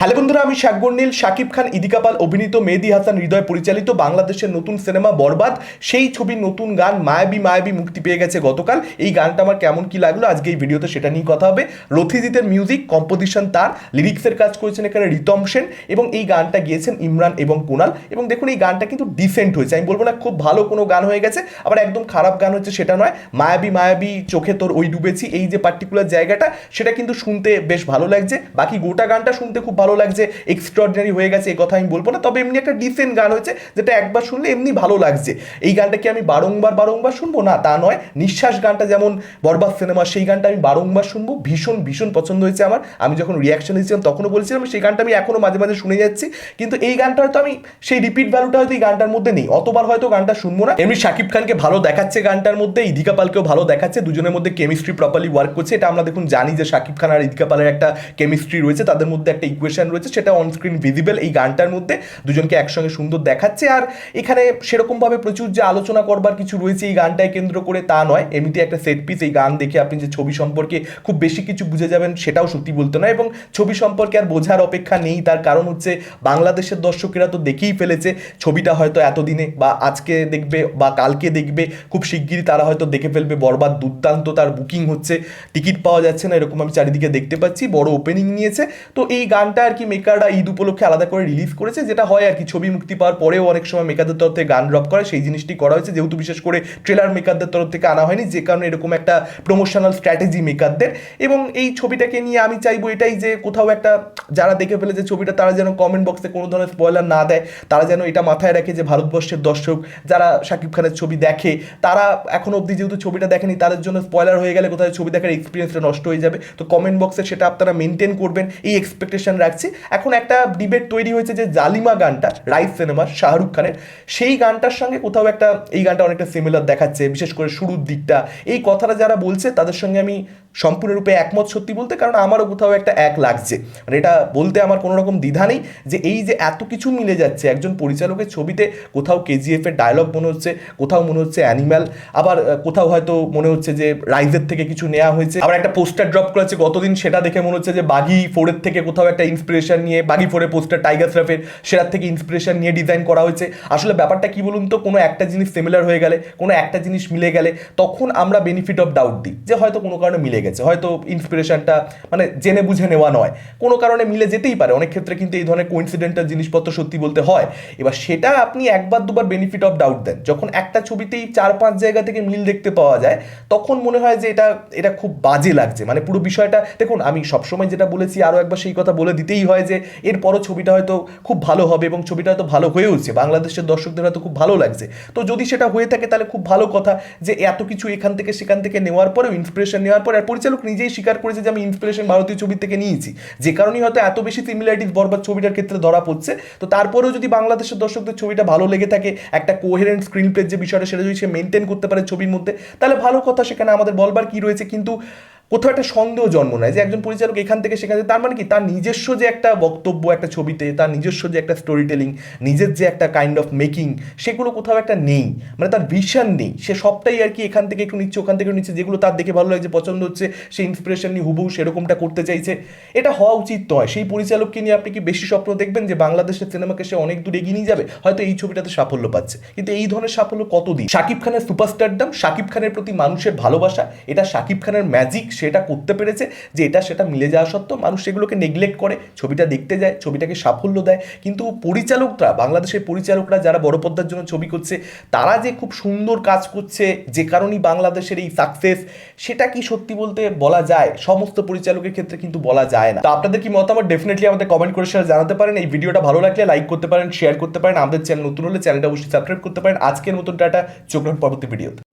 Hello বন্ধুরা, আমি শাকবর নীল। শাকিব খান ইদিকাপাল অভিনীত মেহেদি হাসান, হৃদয় পরিচালিত বাংলাদেশের নতুন সিনেমা বরবাদ। সেই ছবির নতুন গান মায়াবী মায়াবী মুক্তি পেয়ে গেছে গতকাল। এই গানটা আমার কেমন কি লাগল? আজকে এই ভিডিওতে সেটা নিয়ে কথা হবে। রথিজিতের মিউজিক কম্পোজিশন তার লিরিক্সের কাজ করেছেন এখানে রিতম সেন এবং এই গানটা গিয়েছেন ইমরান এবং কুনাল। এবং দেখুন, এই গানটা কিন্তু ডিসেন্ট হয়েছে। আমি বলব না, খুব ভালো কোনো গান হয়ে গেছে। আবার একদম খারাপ গান হচ্ছে সেটা নয়, মায়াবী মায়াবী চোখে তোর ওই ডুবেছি। এই যে পার্টিকুলার জায়গাটা, সেটা কিন্তু শুনতে বেশ ভালো লাগছে। বাকি গোটা গানটা শুনতে খুব ভালো লাগছে এক্সট্রাঅর্ডিনারি হয়ে গেছে এই কথা আমি বলব না। তবে এমনি একটা ডিসেন্ট গান হয়েছে, যেটা একবার শুনলে এমনি ভালো লাগছে। এই গানটা কি আমি বারংবার বারংবার শুনব? না, তা নয়। নিঃশ্বাস গানটা যেমন বরবাদ সিনেমা সেই গানটা আমি বারংবার শুনব। ভীষণ ভীষণ পছন্দ হয়েছে আমার। আমি যখন রিয়াকশন দিয়েছিলাম তখনও বলছিলাম, সেই গানটা আমি এখনও মাঝে মাঝে শুনে যাচ্ছি। কিন্তু এই গানটা হয়তো আমি, সেই রিপিট ভ্যালুটা হয়তো এই গানটার মধ্যে নেই। অতবার হয়তো গানটা শুনব না। এমনি শাকিব খানকে ভালো দেখাচ্ছে গানটার মধ্যে, ইদিকা পালকেও ভালো দেখাচ্ছে। দুজনের মধ্যে কেমিস্ট্রি প্রপারলি ওয়ার্ক করছে। এটা আমরা দেখুন জানি যে শাকিব খান আর ইদিকা পালের একটা কেমিস্ট্রি রয়েছে, তাদের মধ্যে একটা ইকুয়েশন রয়েছে, সেটা অন স্ক্রিন ভিজিবল এই গানটার মধ্যে। দুজনকে একসঙ্গে সুন্দর দেখাচ্ছে। আর এখানে সেরকমভাবে প্রচুর যে আলোচনা করবার কিছু রয়েছে এই গানটায় কেন্দ্র করে তা নয়। এমনিতে একটা সেট পিস এই গান দেখে আপনি যে ছবি সম্পর্কে খুব বেশি কিছু বুঝে যাবেন সেটাও সত্যি বলতে নয়। এবং ছবি সম্পর্কে আর বোঝার অপেক্ষা নেই। তার কারণ হচ্ছে বাংলাদেশের দর্শকেরা তো দেখেই ফেলেছে, ছবিটা হয়তো এতদিনে বা আজকে দেখবে বা কালকে দেখবে, খুব শিগগিরই তারা হয়তো দেখে ফেলবে। বরবাদ দুর্দান্ত, তার বুকিং হচ্ছে। টিকিট পাওয়া যাচ্ছে না, এরকম আমি চারিদিকে দেখতে পাচ্ছি। বড় ওপেনিং নিয়েছে। তো এই গানটা আর কি মেকাররা ঈদ উপলক্ষে আলাদা করে রিলিজ করেছে, যেটা হয় আর কি ছবি মুক্তি পাওয়ার পরেও অনেক সময় মেকারদের তরফ থেকে গান ড্রপ করে, সেই জিনিসটি করা হয়েছে। যেহেতু বিশেষ করে ট্রেলার মেকারদের তরফ থেকে আনা হয়নি, যে কারণে এরকম একটা প্রমোশনাল স্ট্র্যাটেজি মেকারদের এবং এই ছবিটাকে নিয়ে আমি চাইব এটাই যে কোথাও একটা যারা দেখে ফেলেছে ছবিটা, তারা যেন কমেন্ট বক্সে কোনো ধরনের স্পয়লার না দেয়, তারা যেন এটা মাথায় রাখে যে ভারতবর্ষের দর্শক যারা শাকিব খানের ছবি দেখে, তারা এখন অবধি যেহেতু ছবিটা দেখেনি, তাদের জন্য স্পয়লার হয়ে গেলে কোথাও ছবি দেখার এক্সপিরিয়েন্সটা নষ্ট হয়ে যাবে। তো কমেন্ট বক্সে সেটা আপনারা মেনটেন করবেন, এই এক্সপেকটেশন রাখছি এখন একটা ডিবেট তৈরি হয়েছে যে জালিমা গানটা রাইস সিনেমার শাহরুখ খানের, সেই গানটার সঙ্গে কোথাও একটা, এই গানটা অনেকটা সিমিলার দেখাচ্ছে, বিশেষ করে শুরুর দিকটা। এই কথাটা যারা বলছে, তাদের সঙ্গে আমি সম্পূর্ণরূপে একমত সত্যি বলতে, কারণ আমারও কোথাও একটা এক লাগছে। মানে এটা বলতে আমার কোনো রকম দ্বিধা নেই যে এই যে এত কিছু মিলে যাচ্ছে, একজন পরিচালকের ছবিতে কোথাও কেজিএফের ডায়লগ মনে হচ্ছে, কোথাও মনে হচ্ছে অ্যানিম্যাল আবার কোথাও হয়তো মনে হচ্ছে যে রাইজের থেকে কিছু নেওয়া হয়েছে। আবার একটা পোস্টার ড্রপ করেছে গতদিন, সেটা দেখে মনে হচ্ছে যে বাগি ফোরের থেকে কোথাও একটা ইন্সপিরেশন নিয়ে বাগি ফোরের পোস্টার টাইগার শ্রফের সেটার থেকে ইন্সপিরেশন নিয়ে ডিজাইন করা হয়েছে। আসলে ব্যাপারটা কি বলুন তো, কোনো একটা জিনিস সিমিলার হয়ে গেলে, কোনো একটা জিনিস মিলে গেলে, তখন আমরা বেনিফিট অফ ডাউট দিই, যে হয়তো কোনো কারণে মিলে গেছে হয়তো ইন্সপিরেশনটা মানে জেনে বুঝে নেওয়া নয়। কোনো কারণে মিলে যেতেই পারে। অনেক ক্ষেত্রে কিন্তু এই ধরনের কোইন্সিডেন্টাল জিনিসপত্র সত্যি বলতে হয়। এবার সেটা আপনি একবার, দুবার বেনিফিট অফ ডাউট দেন। যখন একটা ছবিতেই চার পাঁচ জায়গা থেকে মিল দেখতে পাওয়া যায়, তখন মনে হয় যে এটা এটা খুব বাজে লাগছে। মানে পুরো বিষয়টা, দেখুন, আমি সবসময় যেটা বলেছি, আরও একবার সেই কথা বলে দিতেই হয় যে, এরপরও ছবিটা হয়তো খুব ভালো হবে এবং ছবিটা হয়তো ভালো হয়েওছে। বাংলাদেশের দর্শকদের হয়তো খুব ভালো লাগছে। তো যদি সেটা হয়ে থাকে, তাহলে খুব ভালো কথা যে, এত কিছু এখান থেকে, সেখান থেকে নেওয়ার পরেও ইন্সপিরেশন নেওয়ার পরে পরিচালক নিজেই স্বীকার করেছে যে আমি ইন্সপিরেশন ভারতীয় ছবি থেকে নিয়েছি। যে কারণেই হয়তো এত বেশি সিমিলারিটিস বরবাদ ছবিটার ক্ষেত্রে ধরা পড়ছে। তো তারপরেও যদি বাংলাদেশের দর্শকদের ছবিটা ভালো লেগে থাকে, একটা কোহেরেন্ট স্ক্রিন প্লের যে বিষয়টা সেটা যদি সে মেনটেন করতে পারে ছবির মধ্যে, তাহলে ভালো কথা সেখানে আমাদের বলবার কি রয়েছে। কিন্তু কোথাও একটা সন্দেহ জন্ম নেয় যে একজন পরিচালক এখান থেকে সেখান তার মানে কি? তার নিজস্ব যে একটা বক্তব্য, একটা ছবিতে, তার নিজস্ব যে একটা স্টোরি টেলিং নিজের যে একটা কাইন্ড অফ মেকিং সেগুলো কোথাও একটা নেই। মানে তার ভিশন নেই। সে সবটাই আর কি এখান থেকে একটু নিচ্ছে, ওখান থেকে নিচ্ছে। যেগুলো তার দেখে ভালো লাগছে, পছন্দ হচ্ছে, সে ইন্সপিরেশন নিয়ে হুবহু সেরকমটা করতে চাইছে। এটা হওয়া উচিত নয়। সেই পরিচালককে নিয়ে আপনি কি বেশি স্বপ্ন দেখবেন যে বাংলাদেশের সিনেমাকে সে অনেক দূর এগিয়ে নিয়ে যাবে? হয়তো এই ছবিটাতে সাফল্য পাচ্ছে। কিন্তু এই ধরনের সাফল্য কতদিন? শাকিব খানের সুপারস্টারডাম শাকিব খানের প্রতি মানুষের ভালোবাসা, এটা শাকিব খানের ম্যাজিক সেটা করতে পেরেছে যে এটা সেটা মিলে যাওয়া সত্ত্বেও মানুষ সেগুলোকে নেগলেক্ট করে, ছবিটা দেখতে যায়, ছবিটাকে সাফল্য দেয়। কিন্তু পরিচালকরা, বাংলাদেশের পরিচালকরা যারা বড় পর্দার জন্য ছবি করছে, তারা যে খুব সুন্দর কাজ করছে, যে কারণেই বাংলাদেশের এই সাকসেস সেটা কি সত্যি বলতে বলা যায়? সমস্ত পরিচালকের ক্ষেত্রে কিন্তু বলা যায় না। তো আপনাদের কি মতামত? ডেফিনেটলি আমাদের কমেন্ট করে সেটা জানাতে পারেন। এই ভিডিওটা ভালো লাগলে লাইক করতে পারেন শেয়ার করতে পারেন। আমাদের চ্যানেল নতুন হলে চ্যানেলটা অবশ্যই সাবস্ক্রাইব করতে পারেন। আজকের মতন টাটা, চোখ পরবর্তী ভিডিওতে